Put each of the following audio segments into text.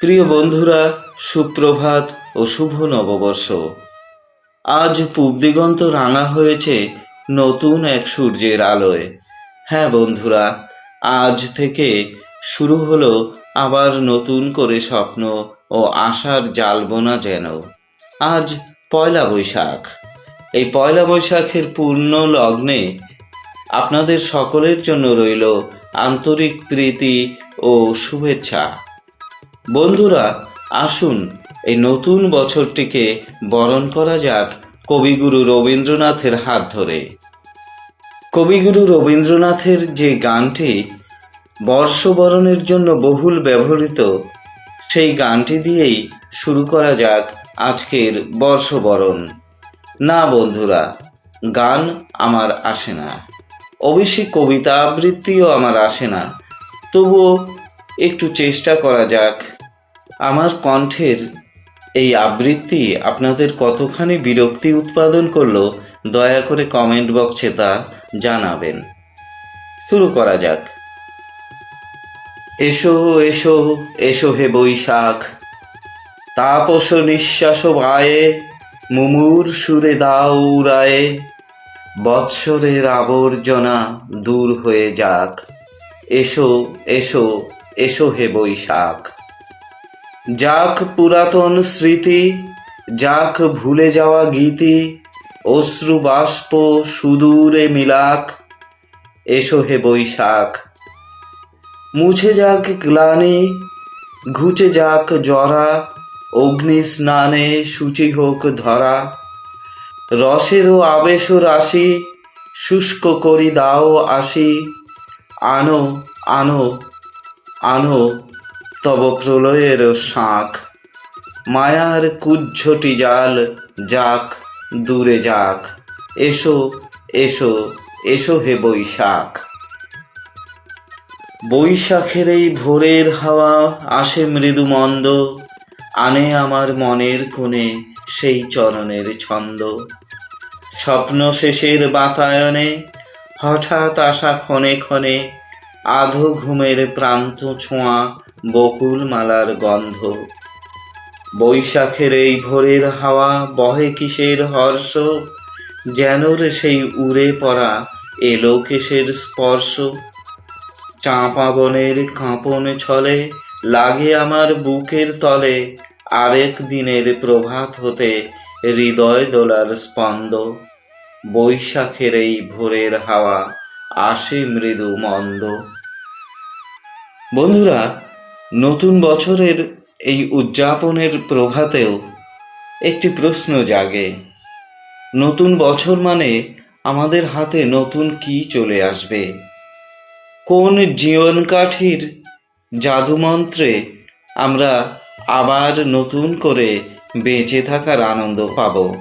প্রিয় বন্ধুরা, সুপ্রভাত ও শুভ নববর্ষ। আজ পূব দিগন্ত রাঙা হয়েছে নতুন এক সূর্যের আলোয়। হ্যাঁ বন্ধুরা, আজ থেকে শুরু হলো আবার নতুন করে স্বপ্ন ও আশার জাল বোনা যেন। আজ পয়লা বৈশাখ। এই পয়লা বৈশাখের পূর্ণ লগ্নে আপনাদের সকলের জন্য রইল আন্তরিক প্রীতি ও শুভেচ্ছা। বন্ধুরা, আসুন এই নতুন বছরটিকে বরণ করা যাক কবিগুরু রবীন্দ্রনাথের হাত ধরে। কবিগুরু রবীন্দ্রনাথের যে গানটি বর্ষবরণের জন্য বহুল ব্যবহৃত, সেই গানটি দিয়েই শুরু করা যাক আজকের বর্ষবরণ। না বন্ধুরা, গান আমার আসে না। অবশ্যই কবিতা আবৃত্তিও আমার আসে না। তবুও একটু চেষ্টা করা যাক আমার কণ্ঠের এই আবৃত্তি আপনাদের কতখানি বিরক্তি উৎপাদন করল, দয়া করে কমেন্ট বক্সে তা জানাবেন। শুরু করা যাক। এসো এসো এসো হে বৈশাখ। তাপস নিঃশ্বাস বায়ে, মুমুর সুরে দাও উড়ায়ে, বৎসরের আবর্জনা দূর হয়ে যাক। এসো এসো এসো হে বৈশাখ। যাক পুরাতন স্মৃতি, যাক ভুলে যাওয়া গীতি, অশ্রু বাষ্প, সুদূরে মিলাক, এসো হে বৈশাখ। মুছে যাক গ্লানি ঘুচে যাক জরা, অগ্নি স্নানে সূচি হোক ধরা। রসেরও আবেশ রাশি, শুষ্ক করি দাও আসি। আনো আনো আনো তব প্রলয়ের শাঁখ। মায়ার কুজ্ঝটি জাল যাক, দূরে যাক। এসো এসো এসো হে বৈশাখ। বৈশাখের এই ভোরের হাওয়া আসে মৃদু মন্দ আনে আমার মনের কোণে সেই চরণের ছন্দ। স্বপ্ন শেষের বাতায়নে হঠাৎ আসা ক্ষণে ক্ষণে আধো ঘুমের প্রান্ত ছোঁয়া বকুল মালার গন্ধ। বৈশাখের এই ভোরের হাওয়া বহে কিসের হর্ষ? যেন সেই উড়ে পড়া এলো কেশের স্পর্শ। চাঁপা বনের কাঁপন ছলে লাগে আমার বুকের তলে আরেক দিনের প্রভাত হতে হৃদয় দোলার স্পন্দ। বৈশাখের এই ভোরের হাওয়া আসে মৃদু মন্দ। বন্ধুরা, নতুন বছরের এই উদযাপনের প্রভাতেও একটি প্রশ্ন জাগে। নতুন বছর মানে আমাদের হাতে নতুন কি চলে আসবে? কোন জীবন কাঠির জাদুমন্ত্রে আমরা আবার নতুন করে বেঁচে থাকার আনন্দ পাব?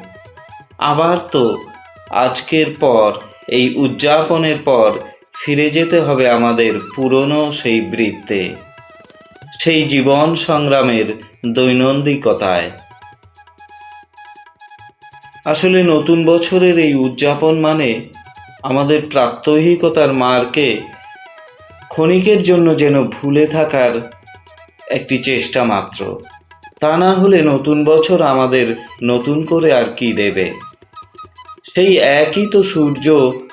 আবার তো আজকের পর, এই উদযাপনের পর ফিরে যেতে হবে আমাদের পুরনো সেই বৃত্তে, সেই জীবন সংগ্রামের দৈনন্দিকতায় আসলে নতুন বছরের এই উদযাপন মানে আমাদের প্রাত্যহিকতার মারকে, ক্ষণিকের জন্য যেন ভুলে থাকার একটি চেষ্টা মাত্র। তা না হলে নতুন বছর আমাদের নতুন করে আর কি দেবে? সেই একই তো সূর্য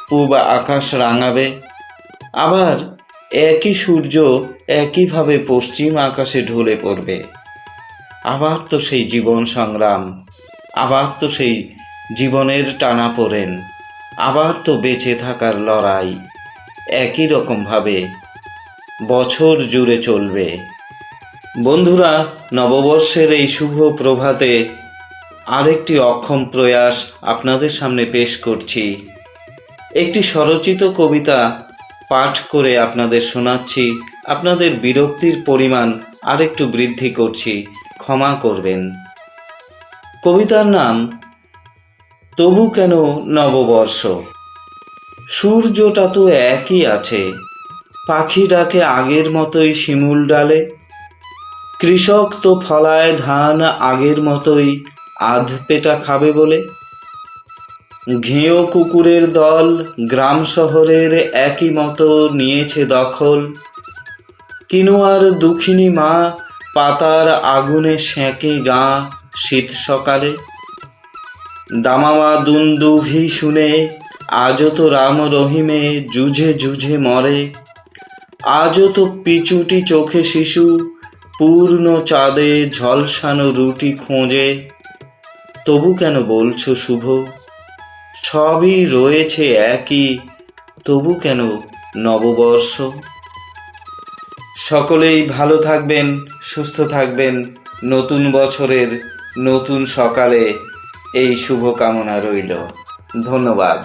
পূব আকাশ রাঙাবে আবার একই সূর্য একইভাবে পশ্চিম আকাশে ঢলে পড়বে। আবার তো সেই জীবন সংগ্রাম, আবার তো সেই জীবনের টানা পড়েন, আবার তো বেঁচে থাকার লড়াই একই রকমভাবে বছর জুড়ে চলবে। বন্ধুরা, নববর্ষের এই শুভ প্রভাতে আরেকটি অক্ষম প্রয়াস আপনাদের সামনে পেশ করছি। একটি স্বরচিত কবিতা পাঠ করে আপনাদের শোনাচ্ছি, আপনাদের বিরক্তির পরিমাণ আরেকটু বৃদ্ধি করছি, ক্ষমা করবেন। কবিতার নাম, তবু কেন নববর্ষ? সূর্যটা তো একই আছে পাখি ডাকে আগের মতোই শিমুল ডালে, কৃষক তো ফলায় ধান আগের মতোই আধ পেটা খাবে বলে ঘেঁয়ো কুকুরের দল গ্রাম শহরের একই মতো নিয়েছে দখল। কিনুয়ার দুঃখিনী মা পাতার আগুনে সেঁকে গা শীত সকালে। দামামা দুন্দুভি শুনে আজও তো রাম রহিমে জুঝে জুঝে মরে। আজও তো পিচুটি চোখে শিশু পূর্ণ চাঁদে ঝলসানো রুটি খোঁজে। তবু কেন বলছো শুভ? সবই রয়েছে একই, তবু কেন নববর্ষ? সকলেই ভালো থাকবেন, সুস্থ থাকবেন, নতুন বছরের নতুন সকালে এই শুভকামনা রইল। ধন্যবাদ।